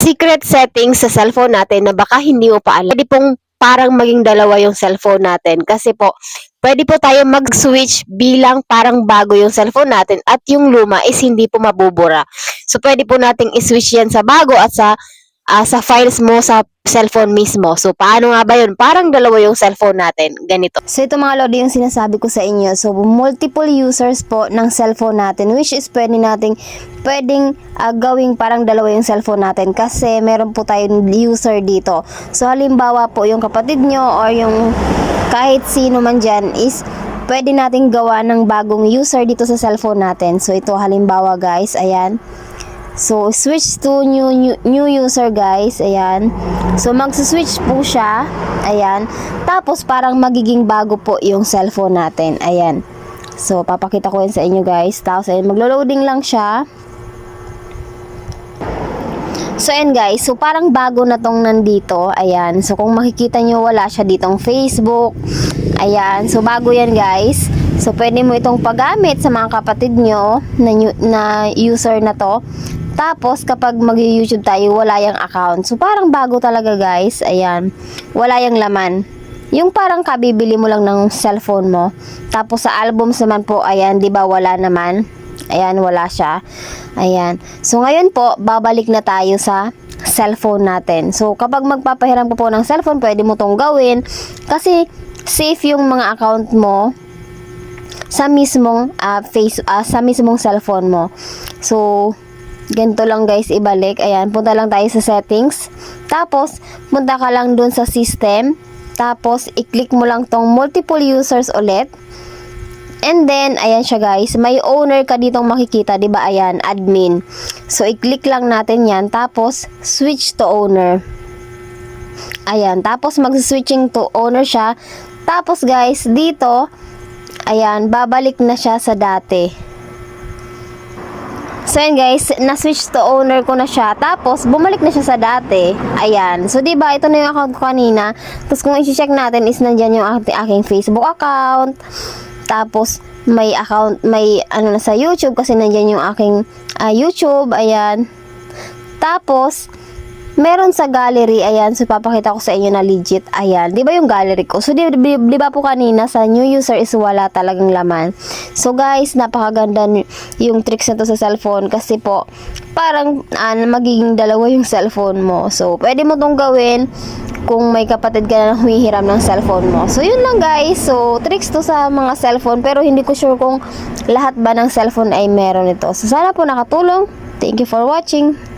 secret settings sa cellphone natin na baka hindi mo pa alam. Pwede pong parang maging dalawa yung cellphone natin kasi po pwede po tayo mag-switch bilang parang bago yung cellphone natin at yung luma is hindi po mabubura. So pwede po nating i-switch yan sa bago at sa ah, sa files mo sa cellphone mismo. So paano nga ba yun? Parang dalawa yung cellphone natin. Ganito. So ito mga lodi yung sinasabi ko sa inyo. So multiple users po ng cellphone natin which is pwede nating pwedeng ah, gawing parang dalawa yung cellphone natin kasi meron po tayong user dito. So halimbawa po yung kapatid nyo or yung kahit sino man dyan is pwede nating gawa ng bagong user dito sa cellphone natin. So ito halimbawa guys, ayan. So, switch to new, new, new user guys. Ayan. So, magsa-switch po siya. Ayan. Tapos, parang magiging bago po yung cellphone natin. Ayan. So, papakita ko yun sa inyo guys. Tapos, ayan, maglo-loading lang siya. So, ayan guys. So, parang bago na tong nandito. Ayan. So, kung makikita nyo, wala siya ditong Facebook. Ayan. So, bago yan guys. So, pwede mo itong paggamit sa mga kapatid nyo na, na user na to. Tapos, kapag mag-YouTube tayo, wala yung account. So, parang bago talaga guys. Ayan. Wala yung laman. Yung parang kabibili mo lang ng cellphone mo. Tapos, sa albums naman po, ayan, di ba wala naman. Ayan, wala siya. Ayan. So, ngayon po, babalik na tayo sa cellphone natin. So, kapag magpapahiram po po ng cellphone, pwede mo tong gawin. Kasi, safe yung mga account mo sa mismong ah, face ah, sa mismong cellphone mo. So, ganito lang guys ibalik. Ayan, punta lang tayo sa settings. Tapos, punta ka lang dun sa system. Tapos, i-click mo lang tong multiple users ulit. And then, ayan siya guys, may owner ka ditong makikita, ba? Ayan, admin. So, i-click lang natin 'yan, tapos switch to owner. Ayan, tapos mag-switching to owner siya. Tapos guys, dito, ayan, babalik na siya sa dati. So ayan guys, na-switch to owner ko na siya. Tapos, bumalik na siya sa dati. Ayan. So, di ba ito na yung account ko kanina. Tapos, kung i-check natin is nandyan yung aking, Facebook account. Tapos, may account, may ano na sa YouTube kasi nandyan yung aking ah, YouTube. Ayan. Tapos, meron sa gallery, ayan, so papakita ko sa inyo na legit, ayan, di ba yung gallery ko? So, di, di, di ba po kanina, sa new user is wala talagang laman. So, guys, napakaganda yung tricks na to sa cellphone kasi po, parang ah, magiging dalawa yung cellphone mo. So, pwede mo tong gawin kung may kapatid ka na humihiram ng cellphone mo. So, yun lang guys. So, tricks to sa mga cellphone pero hindi ko sure kung lahat ba ng cellphone ay meron ito. So, sana po nakatulong. Thank you for watching.